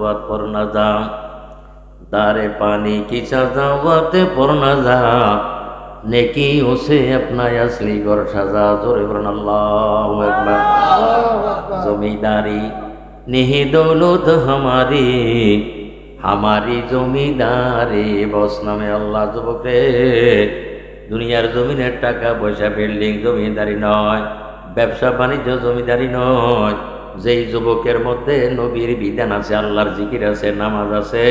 पर न जा दारे पानी की सजावट पर न जा नेकी उसे अपना असली गौर सजा जोरे वरन अल्लाह अकबर जमींदारी नहीं दौलत हमारी हमारी জমিদারি বস নামে আল্লাহ যুবক রে দুনিয়ার জমিনের টাকা পয়সা বিল্ডিং জমিদারি নয় ব্যবসা বাণিজ্য জমিদারি নয় যেই যুবকের মধ্যে নবীর বিধান আছে, আল্লাহর জিকির আছে, নামাজ আছে,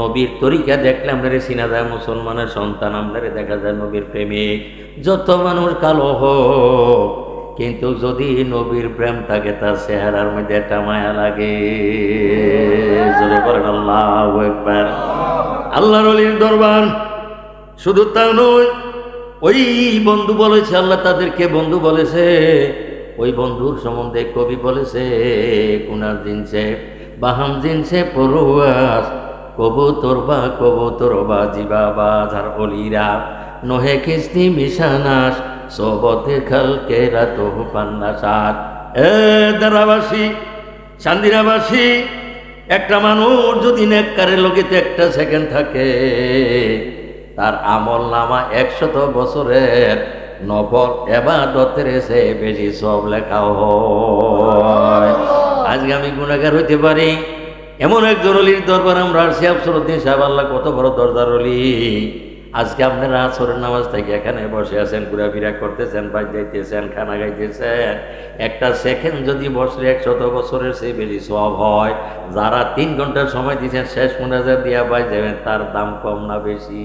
নবীর তরিকা দেখলে আপনারে চিনা যায়, মুসলমানের সন্তান আপনারে দেখা যায় নবীর প্রেমিক। যত মানুষ কালো হোক, কিন্তু যদি নবীর প্রেম থাকে, তার চেহারার মধ্যে একটা মায়া লাগে। জোরে করেন আল্লাহ একবার আল্লাহর অলির দরবার শুধু তা নয়, ওই বন্ধু বলেছে, আল্লাহ তাদেরকে বন্ধু বলেছে ওই বন্ধুর সম্বন্ধে কবি বলেছে, কুনার দিনছে বাহাম দিনছে পড়ুয়াস কবুতর বা কবুতর বা জিবা বা ঝার অলিরা, নহে কিস্তি মিশানাস, সবতে খালকে রাত পান্নাসার এ দারাবাসী চান্দিরাবাসী, একটা মানুষ যদি নেককারের লোকেতে একটা সেকেন্ড থাকে, তার আমল নামা একশত বছরের নফল এবাদতের সে বেশি সব লেখা হয়। আজকে আমি গুণাগার হইতে পারি। এমন একজন অলির দরবার আমরা আসছি আফসরুদ্দিন সাহেব আল্লাহ কত বড় দরজার অলি। আজকে আপনারা আসরের নামাজ থেকে এখানে বসে আছেন ঘোরাফেরা করতেছেন বাজ যাইতেছেন খানা গাইতেছেন একটা সেকেন্ড যদি বসলে একশত বছরের সে বেশি সব হয়। যারা তিন ঘণ্টার সময় দিয়েছেন শেষ মোনাজার দিয়া বাজ যাবেন তার দাম কম না বেশি।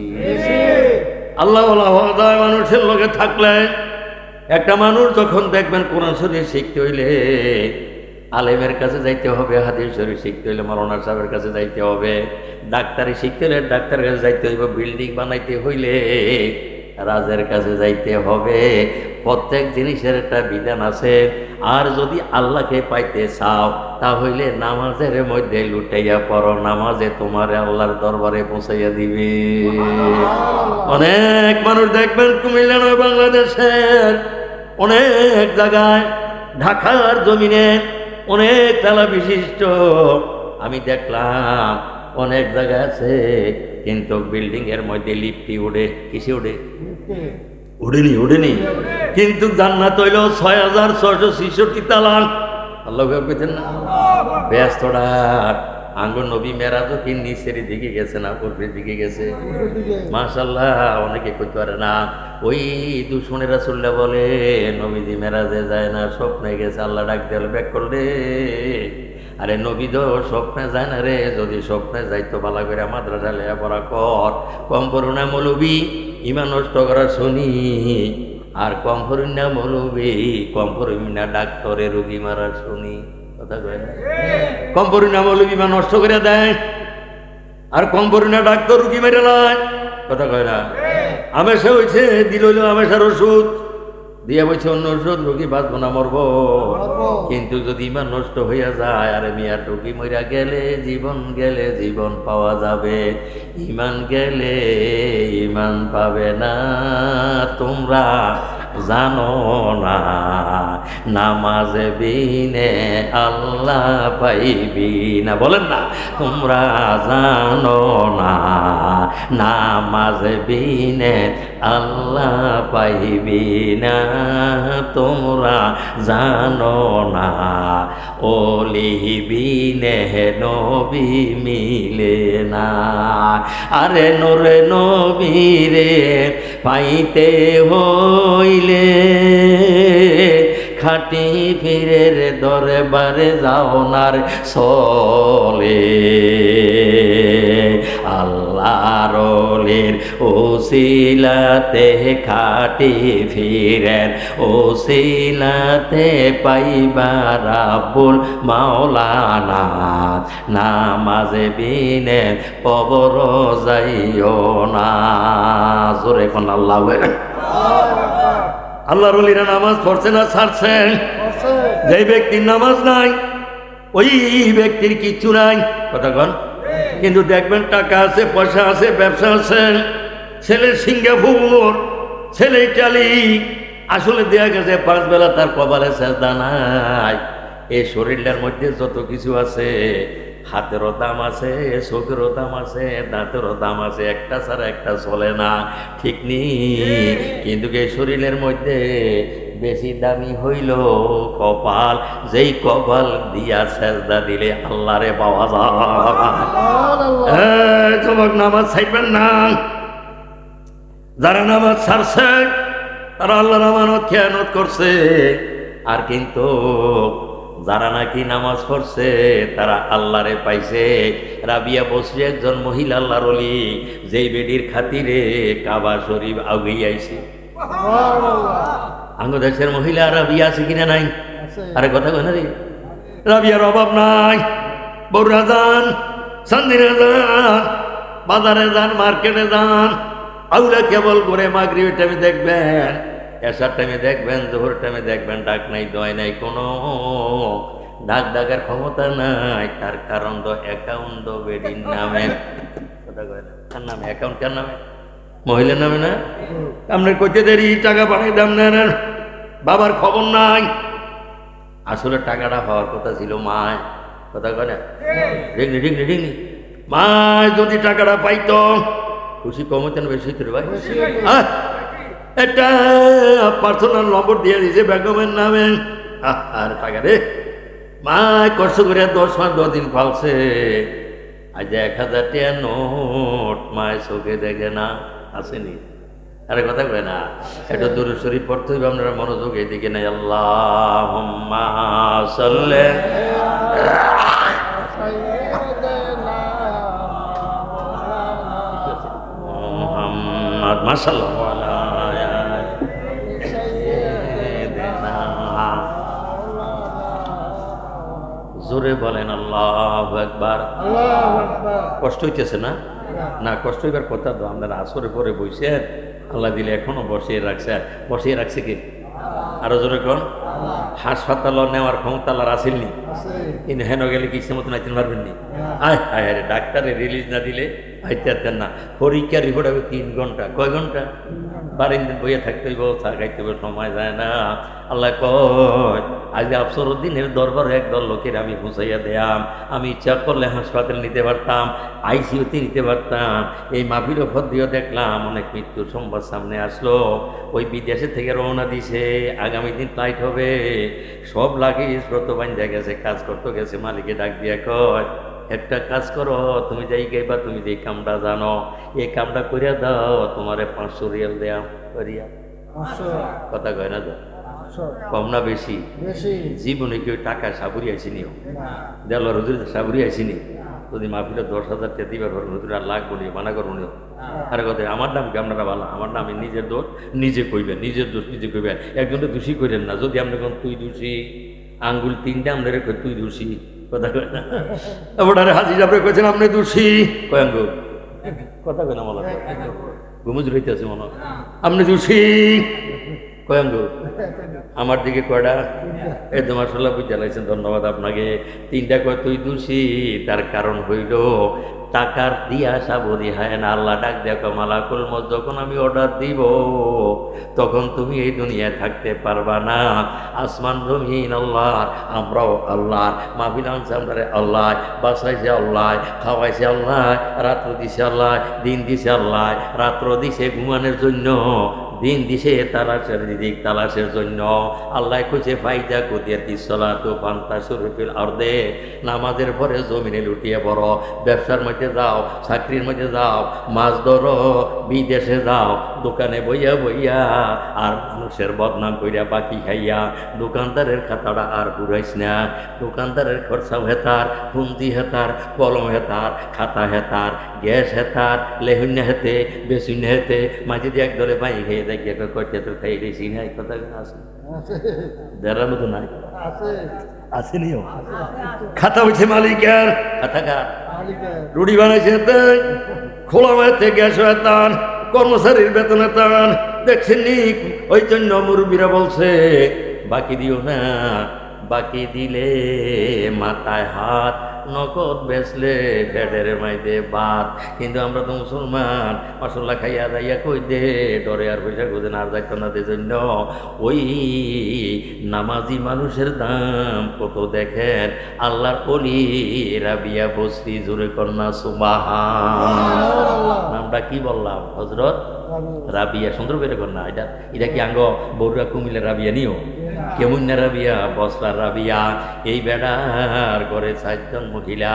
আল্লাহ হৃদয় মানুষের লোকে থাকলে একটা মানুষ যখন দেখবেন কোরআন শরীর শিখতে হইলে, আলেমের কাছে যাইতে হবে, হাদিস শরীফ শিখতে হইলে, মৌলানা সাহেবের কাছে যাইতে হবে, ডাক্তারি শিখতে হইলে ডাক্তারের কাছে যাইতে হইব, বিল্ডিং বানাইতে হইলে রাজের কাছে যাইতে হবে। প্রত্যেক জিনিসের একটা বিধান আছে। আর যদি আল্লাহকে পাইতে চাও তাহলে নামাজের মধ্যে লুটাইয়া পড়ো নামাজে তোমার আল্লাহর দরবারে পৌঁছাইয়া দিবে। অনেক মানুষ দেখবেন কুমিল্লা নয় বাংলাদেশের অনেক জায়গায় ঢাকার জমিনে অনেক তালা বিশিষ্ট। আমি দেখলাম অনেক জায়গা আছে কিন্তু বিল্ডিং এর মধ্যে লিফটি উড়ে কিসে উড়ে উড়েনি উড়েনি কিন্তু জান্নাত হইল ছয় হাজার ছয়শো ছিষট্টি তালান। আল্লাহ পেতেন না ব্যস্তটা। আঙ্গুর নবী মেরাজও কি নিচের দিকে গেছে না, পূর্বের দিকে গেছে। মাশাল্লাহ অনেকে করতে পারে না। ওই দুশ্মনের রাসুল্লাহ বলে, নবীজি মেরাজে যায় না, স্বপ্নে গেছে, আল্লাহ ডাক দিয়ে ব্যাক করলে। আরে নবী তো স্বপ্নে যায় না রে, যদি স্বপ্নে যাইতো ভালো করে মাদ্রাসা লেয়া পড়া কর। কম করো না মৌলবি ইমান নষ্ট করা শুনি। আর কম করেন না মৌলবি কম করেন না ডাক্তারে রোগী মারা শুনি। কথা কয় না? কম করেন না নষ্ট করে দেয়। আর কম করেন না ডাক্তার রুগী মেরে নয় কথা কয় না? আমেশা হয়েছে দিল আমেশার ওষুধ। দিয়া বলছে অন্য ওষুধ রোগী বাঁচবো না মরবো। কিন্তু যদি ইমান নষ্ট হইয়া যায় আরে মিয়া রোগী মরিয়া গেলে জীবন গেলে জীবন পাওয়া যাবে। ইমান গেলে ইমান পাবে না। তোমরা জানো না নামাজ বিনে আল্লাহ পাইবি না। বলেন না, তোমরা জানো না, নামাজ বিনে আল্লাহ পাইবি না। তোমরা জানো না ওলিবিনে নবী মিলে না। আরে নোরে নবীরে পাইতে হইলে খাটি ফিরের দরবারে যাও নার চলে। আল্লাহর ওসিলাতে খাটি ফিরের ওসিলাতে পাইবা রাবুল মাওলানা। নামাজে বিনে কবর যাইও না। জোরে কোন আল্লাহ আল্লাহর অলিরা নামাজ পড়ছে না ছাড়ছে। যে ব্যক্তির নামাজ নাই ওই ব্যক্তির কিচ্ছু নাই। কথা কন। কিন্তু দেখবেন টাকা আছে পয়সা আছে ব্যবসা আছে। ছেলে সিঙ্গাপুর ছেলে ইটালি। আসলে দেয়া গেছে পাঁচ বেলা তার কপালে চেষ্টা নাই। এই শরীরটার মধ্যে যত কিছু আছে হাতেরও দাম আছে চোখেরও দাম আছে দাঁতেরও দাম আছে একটা ছাড়া একটা চলে না ঠিক নেই কিন্তু এই শরীরের মধ্যে বেশি দামি হইল কপাল যেই কপাল দিয়া সেজদা দিলে আল্লাহরে পাওয়া যায়। যুবক নামাজ ছাইবেন না। যারা নামাজ ছাড়ছে তারা আল্লাহর আমানত খেয়ানত করছে। আর কিন্তু যারা নাকি নামাজ পড়ছে তারা আল্লাহরে পাইছে। রাবিয়া বসরি একজন মহিলা আল্লাহর অলি যেই বেডির খাতিরে কাবা শরীফ আগেই আইছে। আঙ্গ দেশের মহিলা রাবিয়া আছে কিনা নাই? আরে কথা কয় না রে। রাবিয়ার অভাব নাই। বৌরা যান সন্দিনে যান বাজারে যান মার্কেটে যান। আউলা কেবল করে মাগরিবের টাইমে দেখবেন এসার টাইমে দেখবেন জোহর টাইমে দেখবেন ডাক নাই দয় নাই কোনো ডাক ডাকার ক্ষমতা নাই। তার কারণ তো অ্যাকাউন্ট বেডির নামে। কার নামে? অ্যাকাউন্ট কার নামে? মহিলার নামে না? আপনার কইতে দেরি টাকা পাঠাই দাম নেন বাবার খবর নাই। আসলে টাকাটা পাওয়ার কথা ছিল মায়। কথা কয় না? রিংনি রিংনি রিংনি। মায় যদি টাকাটা পাইতো খুশি কম হতেন বেশি হইতো রে ভাই। একটা পার্সোনাল নম্বর দিয়ে দিয়েছে বেগমের নামে। আর টাকা রে, মায় কষ্ট করে দশ মাস দশ দিন পালছে। আজ এক হাজার টাকা নোট মায় চোখে দেখে না, আসেনি। আরে কথা কয় না এটা দূর শরীফ পড়তে হইবে আপনারা মনোযোগ এদিকে নাই। আল্লাহ সাল্লে মাসাল্লাহ জোরে বলেন আল্লাহ একবার কষ্ট হইতেছে না? না কষ্ট হইবার কথা তো আপনারা আসরে পরে বসে আল্লাহ দিলে এখনও বসিয়ে রাখছে। বসিয়ে রাখছে কি? আরও জোরে কোন। হাসপাতাল নেওয়ার ক্ষমতা আল্লাহর আসেননি কিন্তু হেন গেলে কি মতো নাইতে পারবেন নি? আয় আয়, আরে ডাক্তারে রিলিজ না দিলে আইতে আতেন না। পরীক্ষা রিপোর্ট হবে তিন ঘণ্টা। কয় ঘণ্টা? বারেন দিন বইয়ে থাকতে হইব থাকাইতে হইব, সময় যায় না। আল্লাহ কয়, আজ আফসর দিনের দরবারে একদল লোকের আমি পৌঁছাইয়া দেয়াম। আমি ইচ্ছা করলে হাসপাতাল নিতে পারতাম আইসিউতে নিতে পারতাম। এই মাফির ফদ দিয়েও দেখলাম, অনেক মৃত্যুর সংবাদ সামনে আসলো। ওই বিদেশে থেকে রওনা দিছে। আগামী দিন ফ্লাইট হবে। সব লাগিস ব্রত বান্ধা গেছে, কাজ করতে গেছে, মালিকে ডাক দিয়া কয় একটা কাজ করো তুমি যাই গাইবা তুমি যে কামটা জানো এই কামটা করিয়া দাও তোমারে পাঁচশো রিয়াল দেয়া করিয়া। কথা কয় না তো? কম না বেশি? জীবনে কেউ টাকা সাবুরি আইসিনি দেড় হুজুর সাবুরি আইসিনি যদি মাহফিলে দশ হাজার টাকা দিবার পারবেন হুজুর আর লাগবো নি মানা করব নি আরে কথা আমার নাম কি? আপনারা ভালো? আমার নাম নিজের দোষ নিজে কইবেন নিজের দোষ নিজে কইবেন একজনটা দোষী করেন না। যদি আপনি কোন তুই দোষী আঙ্গুল তিনটা আমরা রেখে তুই দোষী? কথা কয় না। ওটারে হাজির আপনি কয়েছেন আপনি দোষী। কয়াঙ্গ কথা কয় না বলা। ঘুমুজ রইতেছে মনে। আপনি দোষী। কয় আঙ্গুল? আমার দিকে কয়টা এই তো মাসাল্লাহ বুঝতে লাগছেন ধন্যবাদ আপনাকে। তিনটা কয়, তুই দোষী, তার কারণ হইল টাকার দিয়া সাবধি হয় না, আল্লাহ ডাক দেখো মালাকুল মত যখন আমি অর্ডার দিব, তখন তুমি এই দুনিয়ায় থাকতে পারবা না। আসমান রমিন আল্লাহ, আমরাও আল্লাহ মাহবিল আনছে আল্লাহ, বাসাইছে আল্লাহ, খাওয়াইছে আল্লাহ, রাত্র দিছে আল্লাহ, দিন দিছে আল্লাহ, রাত্র দিছে ঘুমানোর জন্য দিন দিছে তালাশের দিক তালাশের জন্য আল্লাহ কইছে ফাইদা কুদিয়া তিসলা তো পান্তা সুরুফিল অর্ধে নামাজের পরে জমিনে লুটিয়ে বড় ব্যবসার মধ্যে যাও, চাকরির মধ্যে যাও, মাছ ধরো, বিদেশে যাও, দোকানে বইয়া বইয়া আর মানুষের বদনাম কইরা বাকি খাইয়া, দোকানদারের খাতাটা আর ঘুরাইস না। দোকানদারের খরচা হেতার, পুঁজি হেতার, কলম হেতার, খাতা হেতার, গ্যাস হেতার লেহুন্যা হেতে বেসুন্যা হেতে, মাঝে দিয়ে একদলে পাই খেয়ে দেখি কয়টা তো খাই এই কথা আছে দেড়ার মতো নাই আছে আসেনিও খাতা হচ্ছে মালিকের খাতা মালিকের রুটি বানাইছে খোলা হয়েছে গ্যাস হেতান কর্মচারীর বেতন হেতান দেখছেন নি ওই জন্য মুরব্বীরা বলছে বাকি দিও না বাকি দিলে মাথায় হাত নগদ বেচলে হেডের মাইদে বাদ কিন্তু আমরা তো মুসলমান মশলা খাইয়া যাইয়া কই দে ডরে আর পয়সা খুঁজে না আর যাইতো না জন্য। ওই নামাজি মানুষের দাম কত দেখেন? আল্লাহর অলি রাবিয়া বস্তি জোরে কন্যা সুবাহা নামটা কি বললাম? হজরত রাবিয়া। সুন্দর করে কন্যা এটা এটা কি আঙ্গ? বৌরা কুমিল্লা রাবিয়া নিও। কেমন না রাবিয়া বসরা রাবিয়া এই বেড়ার করে চারজন মহিলা।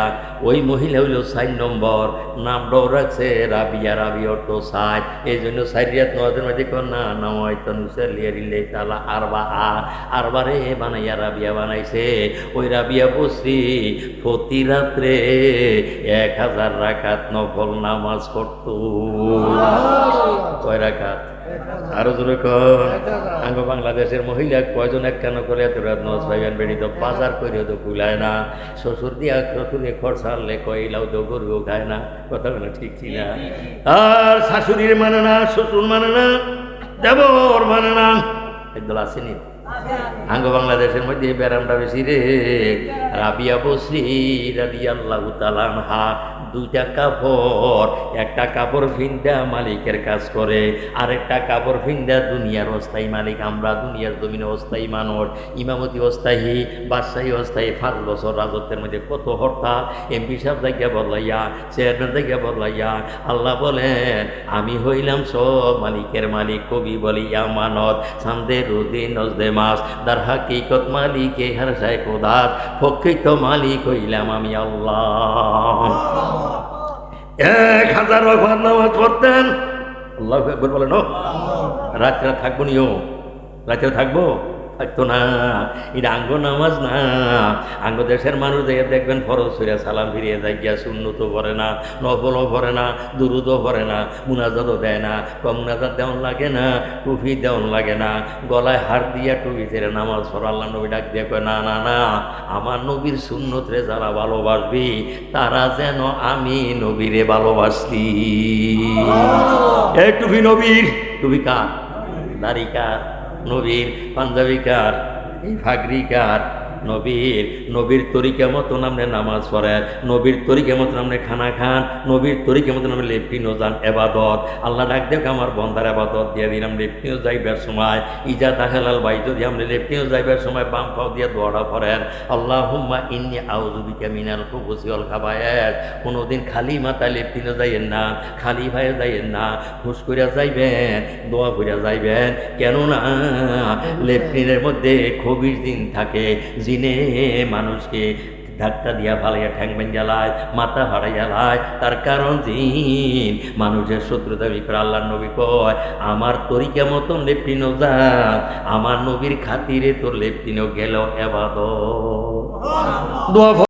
ওই মহিলা হইল চার নম্বর নামটাও রাখছে রাবিয়া রাবি অর্থ সাইড এই জন্য সাইরিয়াত নদের মধ্যে কন্যা নাম হয়তো নুসালিয়া রিলে তালা আরবা আ আরবারে বানাইয়া রাবিয়া বানাইছে। ওই রাবিয়া বসি প্রতি রাত্রে এক হাজার রাখাত নফল নামাজ পড়তো। কয় রাখাত আরও জোরে কর আঙ্গ বাংলাদেশের মহিলা কয়জন এক কেন করে এত রাত নজ ভাইবেন বেড়ি তো বাজার করে তো কুলায় না। শ্বশুর দিয়া শ্বশুরে খরচা আনলে কইলাও তো গরু খায় না। কথা বলে ঠিক ছিল না? আর শাশুড়ির মানে না, শ্বশুর মানে না, দেবর মানে না। একদল আসেনি আঙ্গ বাংলাদেশের মধ্যে এই ব্যারামটা বেশি রে। রাবিয়া বসরি রাবি আল্লাহ তালানহা দুইটা কাপড়, একটা কাপড় ফিন্দা মালিকের কাজ করে, আরেকটা কাপড় ফিন্দা দুনিয়ার অস্থায়ী মালিক, আমরা দুনিয়ার জমিনে অস্থায়ী মানুষ, ইমামতি অস্থায়ী, বাদশাহী অস্থায়ী, পাঁচ বছর রাজত্বের মধ্যে কত হরতাল এমপি সাহেব জায়গা বদলাইয়া চেয়ারম্যান জায়গা বদলাইয়া, আল্লাহ বলেন, আমি হইলাম সব মালিকের মালিক, কবি বলি আমানত সান্দে রুদি নজদে মাস দার হাকিকত মালিক হার সাই কোদাস প্রকৃত মালিক হইলাম আমি আল্লাহ। এক হাজার রকম নামাজ পড়তেন। আল্লাহ বলেন রাত্রে থাকব নিও রাত্রে থাকব? থাকতো না। এটা আঙ্গ নামাজ না। আঙ্গ দেশের মানুষ দেখে দেখবেন ফরজ ফিরে সালাম ফিরিয়ে যায় গিয়া শূন্যত ভরে না নফলও ভরে না দুরুদও ভরে না মুনাজাতও দেয় না। বা মুনাজাত দেওয়ান লাগে না টুপি দেওয়ান লাগে না। গলায় হার দিয়া টুপি ছেড়ে নামাজ পড়া আল্লাহ নবী ডাক দিয়ে কয় না না না আমার নবীর শূন্যতরে যারা ভালোবাসবি তারা যেন আমি নবীরে ভালোবাসি। এ টুপি নবীর টুপি কার? দাড়ি কার? নবীর পাঞ্জাবিকার এই ফাগরি কার নবীর নবীর তরিকা মতো নামনে নামাজ পড়েন, নবীর তরিকা মতো নামনে খানা খান, নবীর তরিকা মতো নামে লেপটিনও যান, এবাদত। আল্লাহ ডাক দেখ আমার বন্ধার এবাদত দিয়ে দিলাম লেপটিনও যাইবার সময়। ইজা তাহেলাল বাই যদি আমরা লেপটিনও যাইবার সময় বাম পাও দিয়ে দোয়াটা পড়েন আল্লাহ হুম্মা ইন্নি আউজুবিকা মিনাল কুবুসি অল খাবায়ের কোনোদিন খালি মাথায় লেপটিনও যাইয়েন না, খালি ভাইয়ে যাইয়েন না হুস করিয়া যাইবেন, দোয়া করিয়া যাইবেন। কেননা, লেফটিনের মধ্যে খবির দিন থাকে জিনে মানুষকে ধাক্কা দিয়া ফালাইয়া ঠ্যাং জ্বালায়, মাথা হারাই জ্বালায় তার কারণ জিন, মানুষের শত্রু দাবি করে আল্লাহ নবী কয়, আমার তরিকা মতন লেফটিনও যা আমার নবীর খাতিরে তোর লেপটিনো গেল এবাদ